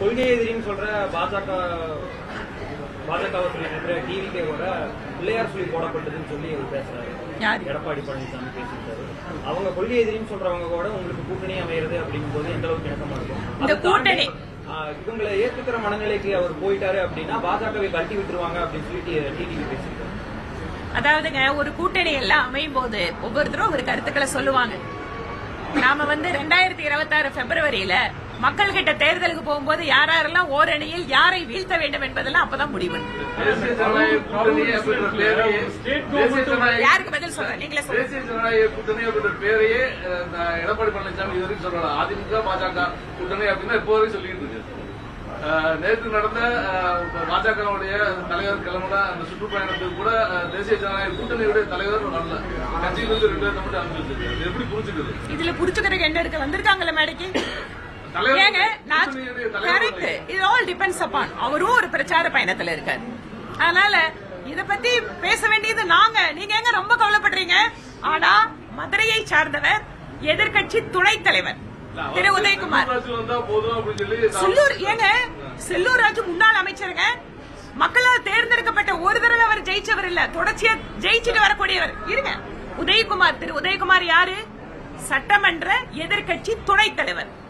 கொள்கை எதிரின்னு சொல்ற பாஜக பாஜகவை சொல்லி இருக்கிற டிவிகேவோட பிள்ளையார் சொல்லி போடப்பட்டதுன்னு சொல்லி பேசுறாரு? எடப்பாடி பழனிசாமி பேசியிருக்காரு. அவங்க கொள்கை எதிரின்னு சொல்றவங்க கூட உங்களுக்கு கூட்டணி அமையிறது அப்படிங்கும் போது எந்த அளவுக்கு இணக்கமா இருக்கும்? இவங்களை ஏத்துக்கிற மனநிலைக்கு அவர் போயிட்டாரு அப்படின்னா பாஜகவை கழட்டி விட்டுருவாங்க அப்படின்னு சொல்லி டிடிவி பேசியிருக்காரு. அதாவதுங்க ஒரு கூட்டணி எல்லாம் அமையும் போது ஒவ்வொருத்தரும் ஒரு கருத்துக்களை சொல்லுவாங்க. நாம வந்து ரெண்டாயிரத்தி இருபத்தாறு பிப்ரவரியில மக்கள் கிட்ட தேர்தலுக்கு போகும்போது யார் யாரெல்லாம் ஓரணியில் யாரை வீழ்த்த வேண்டும் என்பதெல்லாம் அப்பதான் முடிவு. தேசிய ஜனநாயக கூட்டணி அப்படின்ற பேரையே தேசிய ஜனநாயக யாருக்கு பதில் சொல்ற நீங்களே தேசிய ஜனநாயக கூட்டணி அப்படின்ற பேரையே எடப்பாடி பழனிசாமி இது வரைக்கும் சொல்லல. அதிமுக பாஜக கூட்டணி அப்படின்னு இப்போ வரைக்கும் சொல்லிட்டு இருக்கு. நேற்று நடந்த பாஜகவுடைய தலைவர் கிளம்பின அந்த சுற்றுப்பயணத்துக்கு கூட தேசிய ஜனநாயக கூட்டணியுடைய தலைவர் வரல. கட்சியிலிருந்து ரெண்டு மட்டும் அனுப்பிச்சிருக்கு அது எப்படி புரிஞ்சுக்கிறது? இதுல புடிச்சுக்கிறதுக்கு என்ன இருக்கு வந்திருக்காங்கல்ல மேடைக்கு? ஏங்க கரெக்ட். இது ஆல் டிபெண்ட்ஸ் அப்பான் அவரும் ஒரு பிரச்சார பயணத்துல இருக்காரு. அதனால இத பத்தி பேச வேண்டியது நாங்க. நீங்க ஏங்க ரொம்ப கவலைப்படுறீங்க? ஆனா மதுரையை சார்ந்தவர் எதிர்க்கட்சி துணைத் தலைவர். திரு உதயகுமார். செல்லூர் ஏங்க செல்லூர் ராஜு முன்னாள் அமைச்சருங்க. மக்களால் தேர்ந்தெடுக்கப்பட்ட ஒரு தடவை அவர் ஜெயிச்சவர் இல்ல. தொடர்ச்சியா ஜெயிச்சுட்டு வரக்கூடியவர். இருங்க. உதயகுமார் திரு உதயகுமார் யாரு? சட்டமன்ற எதிர்க்கட்சி துணைத் தலைவர்.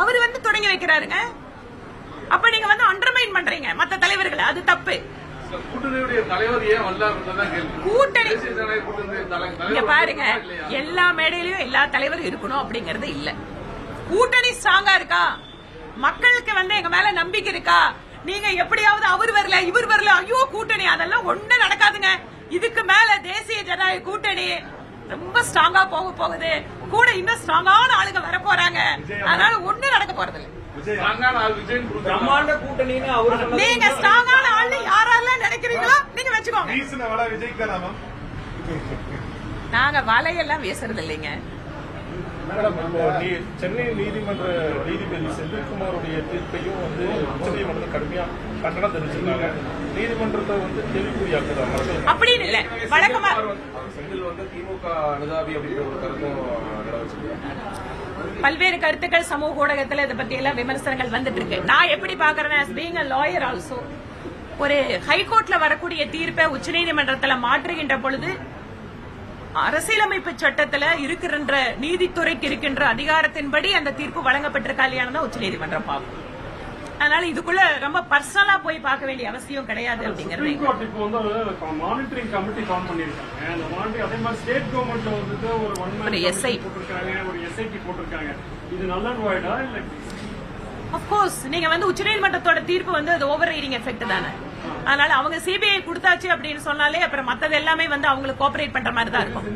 அவர் வந்து தொடங்கி வைக்கிறாருங்க. அப்ப நீங்க வந்து அண்டர்மைன் பண்றீங்க மத்த தலைவர்களை. அது தப்பு. கூட்டணி பாருங்க? எல்லா மேடையிலயும் எல்லா தலைவரும் இருக்கணும் அப்படிங்கறது இல்ல. கூட்டணி ஸ்ட்ராங்கா இருக்கா? மக்களுக்கு வந்து எங்க மேல நம்பிக்கை இருக்கா? நீங்க எப்படியாவது அவர் வரல இவர் வரல ஐயோ கூட்டணி. அதெல்லாம் ஒண்ணு நடக்காதுங்க. இதுக்கு மேல தேசிய ஜனநாயக கூட்டணி ரொம்ப ஸ்ட்ராங்கா போக போகுது. கூட இன்னும் ஸ்ட்ராங்கான ஆளுங்க வர போறாங்க அதனால ஒண்ணு நடக்க போறது இல்ல ஸ்ட்ராங்கான ஆள் விஜயன் கொடுக்குறாங்க. பிரம்மாண்ட கூட்டணின்னு அவர் சொன்னது நீங்க ஸ்ட்ராங்கான ஆளு யாரெல்லாம் நினைக்கிறீங்களோ நீங்க வச்சுக்கோங்க. நாங்க வலையெல்லாம் வீசுறது இல்லைங்க சென்னை நீதிமன்ற நீதிபதி செந்தில்குமாருடைய தீர்ப்பையும் வந்து உச்சநீதிமன்றத்தில் கடுமையா கண்டனம் தெரிவிச்சிருக்காங்க. நீதிமன்றத்தை வந்து கேள்விக்குறியாக்குதா மக்கள் அப்படின்னு இல்ல. வழக்கமா செந்தில் வந்து திமுக அனுதாபி அப்படின்ற ஒரு கருத்தும் பல்வேறு கருத்துக்கள் சமூக ஊடகத்துல இதை பத்தி எல்லாம் விமர்சனங்கள் வந்துட்டு இருக்கு நான் எப்படி பாக்குறேன் பீங் அ லாயர் ஆல்சோ ஒரு ஹைகோர்ட்ல வரக்கூடிய தீர்ப்பை உச்சநீதிமன்றத்துல மாற்றுகின்ற பொழுது அரசியலமைப்பு சட்டத்துல இருக்கின்ற நீதித்துறைக்கு இருக்கின்ற அதிகாரத்தின்படி அந்த தீர்ப்பு வழங்கப்பட்டிருக்கா இல்லையானதான் தான் உச்சநீதிமன்றம் பார்க்கும். அதனால இதுக்குள்ள ரொம்ப பர்சனலா போய் பார்க்க வேண்டிய அவசியம் கிடையாது அப்படிங்கறது. மானிட்டரிங் கமிட்டி ஃபார்ம் பண்ணிருக்காங்க அந்த மானிட்டரிங் அதே மாதிரி ஸ்டேட் கவர்மெண்ட்ல வந்துட்டு ஒரு ஒன் ஒரு SI. போட்டிருக்காங்க ஒரு எஸ்ஐடி போட்டிருக்காங்க. இது நல்ல வாய்டா இல்ல? அப்கோர்ஸ் நீங்க வந்து உச்சநீதிமன்றத்தோட தீர்ப்பு வந்து அது ஓவர் ரைடிங் எஃபெக்ட் தானே? அதனால அவங்க சிபிஐ கொடுத்தாச்சு அப்படின்னு சொன்னாலே அப்புறம் மத்தது எல்லாமே வந்து அவங்களுக்கு கோஆபரேட் பண்ற மாதிரி தான் இருக்கும்.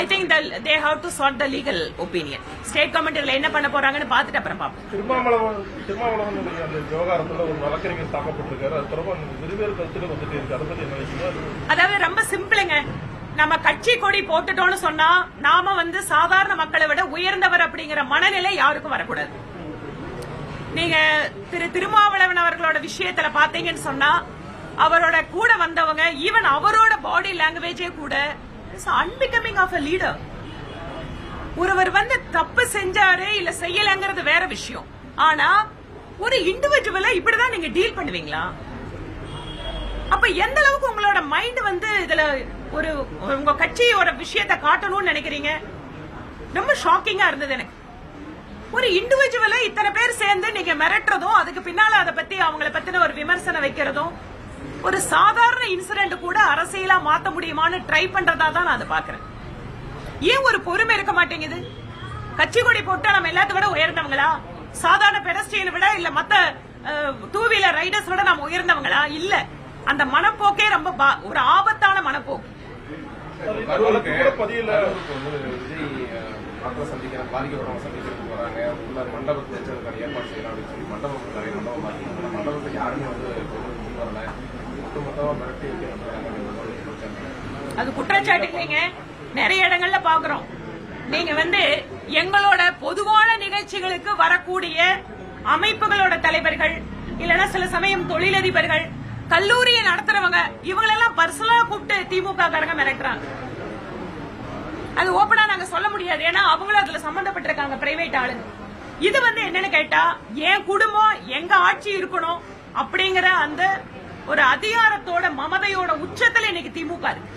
I think they have to sort the legal opinion state government இதுல என்ன பண்ண போறாங்கன்னு பார்த்துட்டு அப்புறம் பார்ப்போம். திருமாவளவன் திருமாவளவனுடைய அந்த விவகாரத்துல ஒரு வழக்கறிஞர் தாக்கப்பட்டிருக்காரு. அது தொடர்பாக இருவேறு கருத்துக்கள் வந்துட்டு இருக்கு. அதை பத்தி என்ன நினைக்கிறீங்க? அதாவது ரொம்ப சிம்பிளுங்க. நம்ம கட்சி கொடி போட்டுட்டோம்னு சொன்னா நாம வந்து சாதாரண மக்களை விட உயர்ந்தவர் அப்படிங்கிற மனநிலை யாருக்கும் வரக்கூடாது. நீங்க திரு திருமாவளவன் அவர்களோட விஷயத்துல பாத்தீங்கன்னு சொன்னா அவரோட கூட வந்தவங்க ஈவன் அவரோட பாடி லாங்குவேஜே கூட அன்பிகமிங் ஆஃப் அ லீடர் ஒருவர் வந்து தப்பு செஞ்சாரு இல்ல செய்யலங்கிறது வேற விஷயம். ஆனா ஒரு இண்டிவிஜுவலை இப்படிதான் நீங்க டீல் பண்ணுவீங்களா? அப்ப எந்த அளவுக்கு உங்களோட மைண்ட் வந்து இதுல ஒரு உங்க கட்சியோட விஷயத்த காட்டணும்னு நினைக்கிறீங்க? ரொம்ப ஷாக்கிங்கா இருந்தது எனக்கு. ஒரு இண்டிவிஜுவலை இத்தனை பேர் சேர்ந்து நீங்க மிரட்டுறதும் அதுக்கு பின்னால அதை பத்தி அவங்கள பத்தின ஒரு விமர்சனம் வைக்கிறதும் ஒரு சாதாரண இன்சிடென்ட் கூட அரசியலா மாத்த முடியுமான்னு ட்ரை பண்றதா தான் நான் அதை பாக்குறேன் ஏன் ஒரு பொறுமை இருக்க மாட்டேங்குது? கட்சி கொடி போட்டு நம்ம எல்லாத்த விட உயர்ந்தவங்களா? சாதாரண பெடஸ்ட்ரியனை விட இல்ல மத்த டூ வீலர் ரைடர்ஸ் விட நம்ம உயர்ந்தவங்களா? இல்ல. அந்த மனப்போக்கே ரொம்ப பா- ஒரு ஆபத்தான மனப்போக்கு. மக்களை சந்திக்கிற பாதிக்கப்படுறவங்க சந்திக்கிறதுக்கு வராங்க உள்ள மண்டபத்தை வச்சதுக்கான ஏற்பாடு செய்யலாம் அப்படின்னு சொல்லி மண்டபம் நிறைய மண்டபம் மண்டபத்தை யாருமே வந்து முன் வரல. மிரட்டி அது குற்றச்சாட்டு இல்லைங்க நிறைய இடங்கள்ல பாக்குறோம். நீங்க வந்து எங்களோட பொதுவான நிகழ்ச்சிகளுக்கு வரக்கூடிய அமைப்புகளோட தலைவர்கள் இல்லனா சில சமயம் தொழிலதிபர்கள் கல்லூரியை நடத்துறவங்க இவங்களெல்லாம் பர்சனலா கூப்பிட்டு திமுக காரங்க மிரட்டுறாங்க. அது ஓபனா நாங்க சொல்ல முடியாது. ஏன்னா அவங்களும் அதுல சம்பந்தப்பட்டிருக்காங்க பிரைவேட் ஆளுங்க. இது வந்து என்னன்னு கேட்டா என் குடும்பம் எங்க ஆட்சி இருக்கணும் அப்படிங்கிற அந்த ஒரு அதிகாரத்தோட மமதையோட உச்சத்துல இன்னைக்கு திமுக இருக்கு.